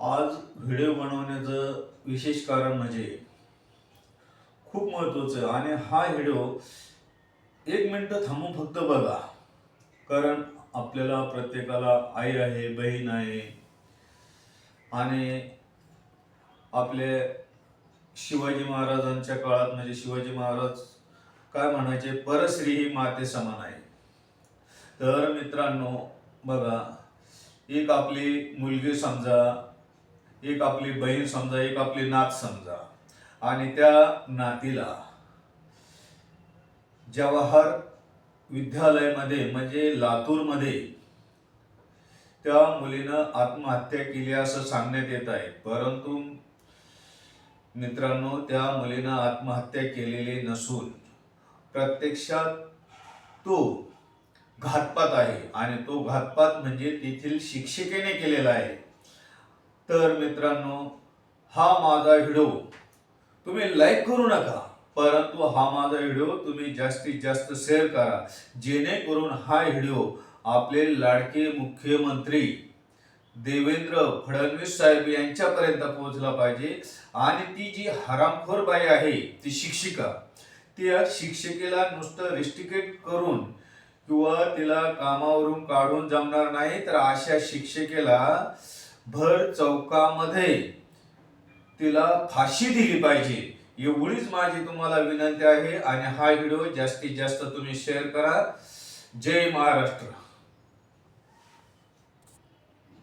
आज व्हिडिओ बनवण्याचं विशेष कारण म्हणजे खूप महत्त्वाचं आहे. आणि हा व्हिडिओ एक मिनटं थांबून फक्त बघा. कारण आपल्याला प्रत्येकाला आई आहे बहीण आहे. आणि आपले शिवाजी महाराजांच्या काळात म्हणजे शिवाजी महाराज काय म्हणायचे? परश्री ही माते समान आहे. तर मित्रांनो बघा एक आपली मुलगी समजा एक आपली बहीण समजा एक आपली नात समजा. आणि त्या नातीला जवाहर विद्यालयामध्ये म्हणजे लातूरमध्ये त्या मुलीनं आत्महत्या केली असं सांगण्यात येत आहे. परंतु मित्रांनो त्या मुलीनं आत्महत्या केलेली नसून प्रत्यक्षात तो घातपात आहे. आणि तो घातपात म्हणजे तेथील शिक्षिकेने केलेला आहे. तर मित्रांनो हा माझा व्हिडिओ तुम्ही लाईक करू नका परंतु हा माझा व्हिडिओ तुम्ही जास्तीत जास्त शेअर करा जेणेकरून हा व्हिडिओ आपले लाडके मुख्यमंत्री देवेंद्र फडणवीस साहेब यांच्यापर्यंत पोहोचला पाहिजे. आणि ती जी हरामखोर बाई आहे ती शिक्षिका त्या शिक्षिकेला नुसतं रिस्टिकेट करून किंवा तिला कामावरून काढून जमणार नाही तर अशा शिक्षिकेला भर चौकामध्ये तिला फाशी दिली पाहिजे. एवढीच माझी तुम्हाला विनंती आहे आणि हा व्हिडिओ जास्तीत जास्त तुम्ही शेअर करा. जय महाराष्ट्र.